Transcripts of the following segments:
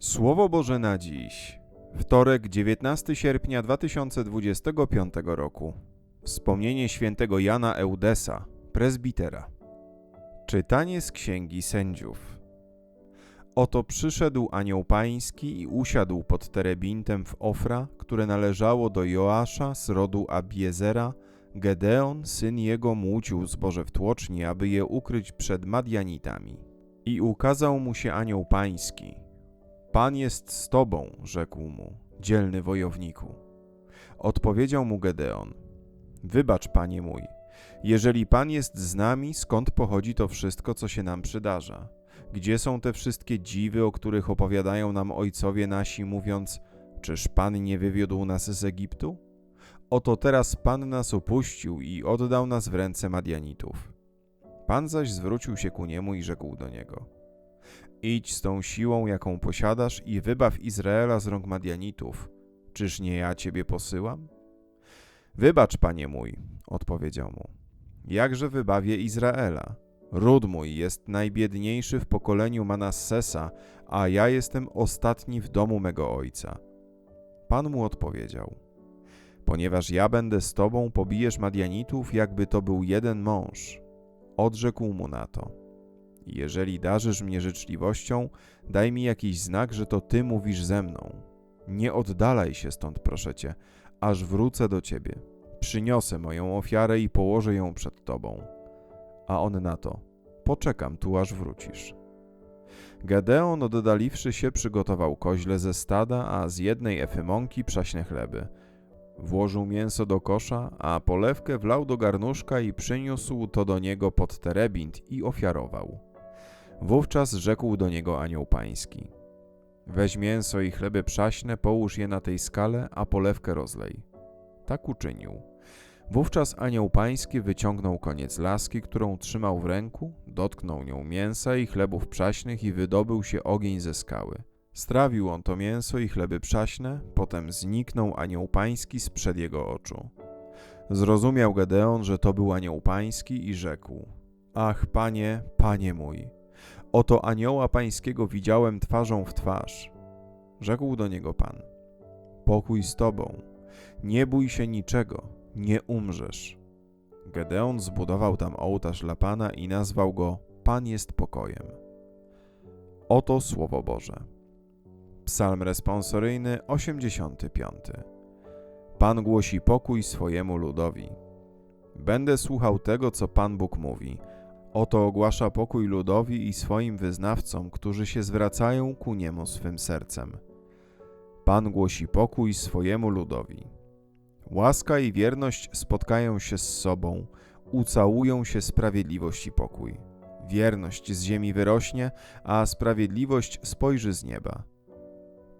Słowo Boże na dziś. Wtorek, 19 sierpnia 2025 roku. Wspomnienie świętego Jana Eudesa, prezbitera. Czytanie z Księgi Sędziów. Oto przyszedł anioł pański i usiadł pod terebintem w Ofra, które należało do Joasza z rodu Abiezera. Gedeon, syn jego, młócił zboże w tłoczni, aby je ukryć przed Madianitami. I ukazał mu się anioł pański. Pan jest z tobą, rzekł mu, dzielny wojowniku. Odpowiedział mu Gedeon: Wybacz, panie mój, jeżeli pan jest z nami, skąd pochodzi to wszystko, co się nam przydarza? Gdzie są te wszystkie dziwy, o których opowiadają nam ojcowie nasi, mówiąc: Czyż pan nie wywiódł nas z Egiptu? Oto teraz pan nas opuścił i oddał nas w ręce Madianitów. Pan zaś zwrócił się ku niemu i rzekł do niego: Idź z tą siłą, jaką posiadasz, i wybaw Izraela z rąk Madianitów. Czyż nie ja ciebie posyłam? Wybacz, panie mój, odpowiedział mu. Jakże wybawię Izraela? Ród mój jest najbiedniejszy w pokoleniu Manassesa, a ja jestem ostatni w domu mego ojca. Pan mu odpowiedział: Ponieważ ja będę z tobą, pobijesz Madianitów, jakby to był jeden mąż. Odrzekł mu na to. Jeżeli darzysz mnie życzliwością, daj mi jakiś znak, że to ty mówisz ze mną. Nie oddalaj się stąd, proszę cię, aż wrócę do ciebie. Przyniosę moją ofiarę i położę ją przed tobą. A on na to: Poczekam tu, aż wrócisz. Gedeon, oddaliwszy się, przygotował koźle ze stada, a z jednej efy mąki przaśne chleby. Włożył mięso do kosza, a polewkę wlał do garnuszka i przyniósł to do niego pod terebint i ofiarował. Wówczas rzekł do niego anioł pański: Weź mięso i chleby przaśne, połóż je na tej skale, a polewkę rozlej. Tak uczynił. Wówczas anioł pański wyciągnął koniec laski, którą trzymał w ręku, dotknął nią mięsa i chlebów przaśnych i wydobył się ogień ze skały. Strawił on to mięso i chleby przaśne, potem zniknął anioł pański sprzed jego oczu. Zrozumiał Gedeon, że to był anioł pański i rzekł: Ach, panie, panie mój, oto anioła pańskiego widziałem twarzą w twarz. Rzekł do niego pan: Pokój z tobą, nie bój się niczego, nie umrzesz. Gedeon zbudował tam ołtarz dla pana i nazwał go Pan jest pokojem. Oto słowo Boże. Psalm responsoryjny 85. Pan głosi pokój swojemu ludowi. Będę słuchał tego, co Pan Bóg mówi. Oto ogłasza pokój ludowi i swoim wyznawcom, którzy się zwracają ku niemu swym sercem. Pan głosi pokój swojemu ludowi. Łaska i wierność spotkają się z sobą, ucałują się sprawiedliwość i pokój. Wierność z ziemi wyrośnie, a sprawiedliwość spojrzy z nieba.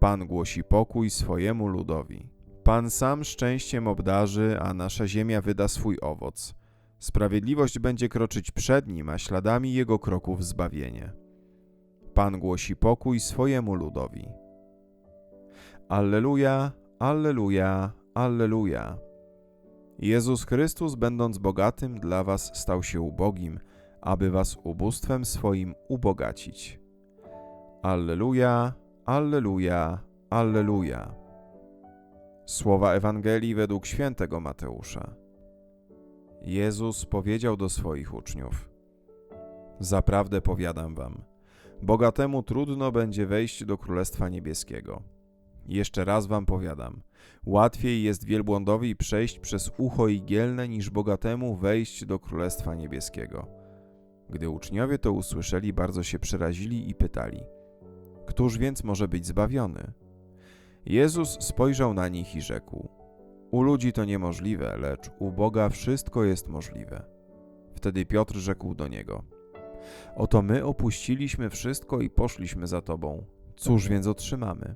Pan głosi pokój swojemu ludowi. Pan sam szczęściem obdarzy, a nasza ziemia wyda swój owoc. Sprawiedliwość będzie kroczyć przed nim, a śladami jego kroków zbawienie. Pan głosi pokój swojemu ludowi. Alleluja, alleluja, alleluja. Jezus Chrystus, będąc bogatym, dla was stał się ubogim, aby was ubóstwem swoim ubogacić. Alleluja, Alleluja, Alleluja. Słowa Ewangelii według świętego Mateusza. Jezus powiedział do swoich uczniów: Zaprawdę powiadam wam, bogatemu trudno będzie wejść do Królestwa Niebieskiego. Jeszcze raz wam powiadam, łatwiej jest wielbłądowi przejść przez ucho igielne, niż bogatemu wejść do Królestwa Niebieskiego. Gdy uczniowie to usłyszeli, bardzo się przerazili i pytali – Któż więc może być zbawiony? Jezus spojrzał na nich i rzekł: U ludzi to niemożliwe, lecz u Boga wszystko jest możliwe. Wtedy Piotr rzekł do niego: Oto my opuściliśmy wszystko i poszliśmy za tobą. Cóż więc otrzymamy?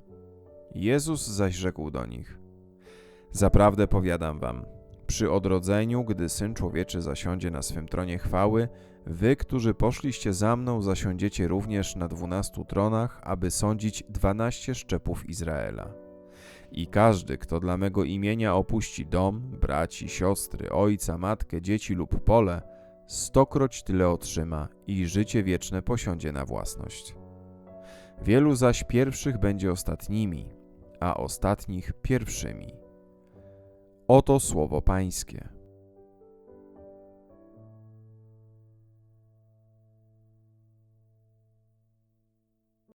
Jezus zaś rzekł do nich: Zaprawdę powiadam wam, przy odrodzeniu, gdy syn człowieczy zasiądzie na swym tronie chwały, Wy, którzy poszliście za mną, zasiądziecie również na dwunastu tronach, aby sądzić dwanaście szczepów Izraela. I każdy, kto dla mego imienia opuści dom, braci, siostry, ojca, matkę, dzieci lub pole, stokroć tyle otrzyma i życie wieczne posiądzie na własność. Wielu zaś pierwszych będzie ostatnimi, a ostatnich pierwszymi. Oto słowo Pańskie.